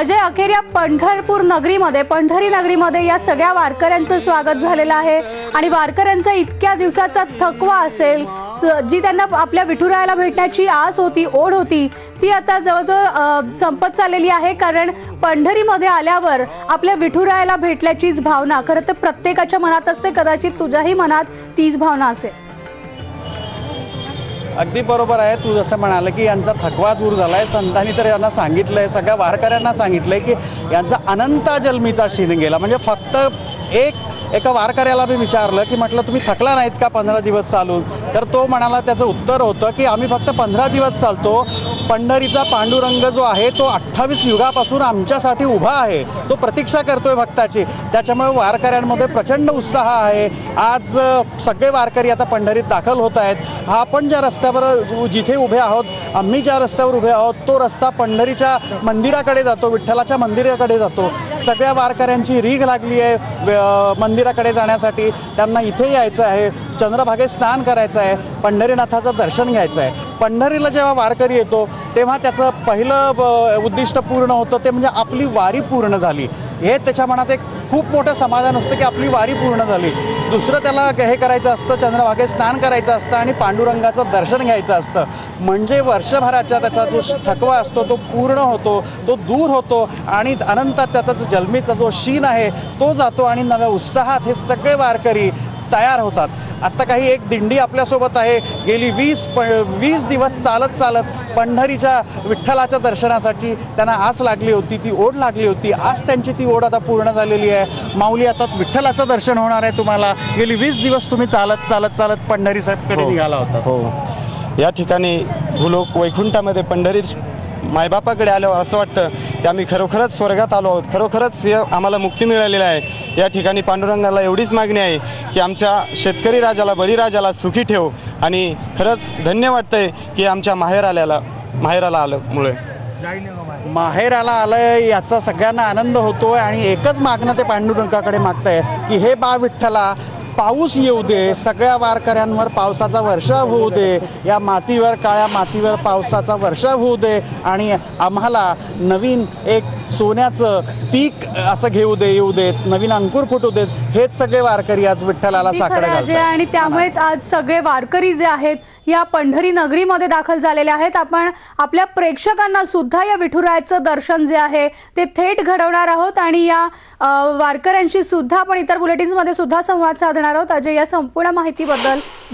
अजय अखेर या पंढरपूर नगरीमध्ये पंढरी नगरीमध्ये या सगळ्या वारकऱ्यांचं स्वागत झालेलं आहे. आणि वारकऱ्यांचा इतक्या दिवसाचा थकवा असेल जी त्यांना आपल्या विठुरायाला भेटण्याची आस होती ओढ होती ती आता जवळजवळ संपत चाललेली आहे. कारण पंढरीमध्ये आल्यावर आपल्या विठुरायाला भेटल्याचीच भावना खरं तर प्रत्येकाच्या मनात असते कदाचित तुझ्याही मनात तीच भावना असेल. अगदी बरोबर आहे. तू जसं म्हणालं की यांचा थकवा दूर झाला आहे संतांनी तर यांना सांगितलं आहे सगळ्या वारकऱ्यांना सांगितलं आहे की यांचा अनंता जन्मीचा शीन गेला. म्हणजे फक्त एक एका वारकऱ्याला मी विचारलं की म्हटलं तुम्ही थकला नाहीत का पंधरा दिवस चालून? तर तो म्हणाला त्याचं उत्तर होतं की आम्ही फक्त पंधरा दिवस चालतो. पंढरीचा पांडुरंग जो आहे तो अठ्ठावीस युगापासून आमच्यासाठी उभा आहे. तो प्रतीक्षा करतोय भक्ताची. त्याच्यामुळे वारकऱ्यांमध्ये प्रचंड उत्साह आहे. आज सगळे वारकरी आता पंढरीत दाखल होत आहेत. हा आपण ज्या रस्त्यावर जिथे उभे आहोत आम्ही ज्या रस्त्यावर उभे आहोत तो रस्ता पंढरीच्या मंदिराकडे जातो विठ्ठलाच्या मंदिराकडे जातो. सगळ्या वारकऱ्यांची रीघ लागली आहे मंदिराकडे जाण्यासाठी. त्यांना इथे यायचं आहे चंद्रभागेत स्नान करायचं आहे पंढरीनाथाचं दर्शन घ्यायचं आहे. पंढरीला जेव्हा वारकरी येतो तेव्हा त्याचं पहिलं उद्दिष्ट पूर्ण होतं ते म्हणजे आपली वारी पूर्ण झाली. हे त्याच्या मनात एक खूप मोठं समाधान असतं की आपली वारी पूर्ण झाली. दुसरं त्याला हे करायचं असतं चंद्रभागे स्नान करायचं असतं आणि पांडुरंगाचं दर्शन घ्यायचं असतं. म्हणजे वर्षभराचा त्याचा जो थकवा असतो तो पूर्ण होतो तो दूर होतो आणि अनंतात त्याचा जो जन्मीचा जो शीन आहे तो जातो आणि नव्या उत्साहात हे सगळे वारकरी तयार होतात. आत्ता काही एक दिंडी आपल्यासोबत आहे. गेली वीस प वीस दिवस चालत चालत पंढरीच्या विठ्ठलाच्या दर्शनासाठी त्यांना आस लागली होती ती ओढ लागली होती. आज त्यांची ती ओढ आता पूर्ण झालेली आहे. माऊली आता विठ्ठलाचं दर्शन होणार आहे तुम्हाला. गेली वीस दिवस तुम्ही चालत चालत चालत पंढरी साहेबकडे हो. निघाला होता. हो. या ठिकाणी भूलोक वैकुंठामध्ये पंढरीत मायबापाकडे आल्यावर असं वाटतं की आम्ही खरोखरच स्वर्गात आलो आहोत खरोखरच आम्हाला मुक्ती मिळालेली आहे. या ठिकाणी पांडुरंगाला एवढीच मागणी आहे की आमच्या शेतकरी राजाला बळीराजाला सुखी ठेव आणि खरंच धन्य वाटतंय की आमच्या माहेर आल्याला माहेराला आलं मुळे माहेराला आलंय याचा सगळ्यांना आनंद होतोय आणि एकच मागणं ते पांडुरंगाकडे मागतंय की हे बा विठ्ठला पाऊस येऊ दे सगळ्या वारकऱ्यांवर पावसाचा वर्षाव होऊ दे या मातीवर काळ्या मातीवर पावसाचा वर्षाव होऊ दे आणि आम्हाला नवीन एक सोन्याचं पीक असं घेऊ दे येऊ देत नवीन अंकुर फुटू देत हेच सगळे वारकरी आज विठ्ठलाला साकडे आणि त्यामुळेच आज सगळे वारकरी जे आहेत या पंढरी नगरीमध्ये दाखल झालेले आहेत. आपण आपल्या प्रेक्षकांना सुद्धा या विठुरायाचं दर्शन जे आहे ते थेट घडवणार आहोत. आणि या वारकऱ्यांशी सुद्धा आपण इतर बुलेटिन्समध्ये सुद्धा संवाद साधणार आहोत. अजय या संपूर्ण माहितीबद्दल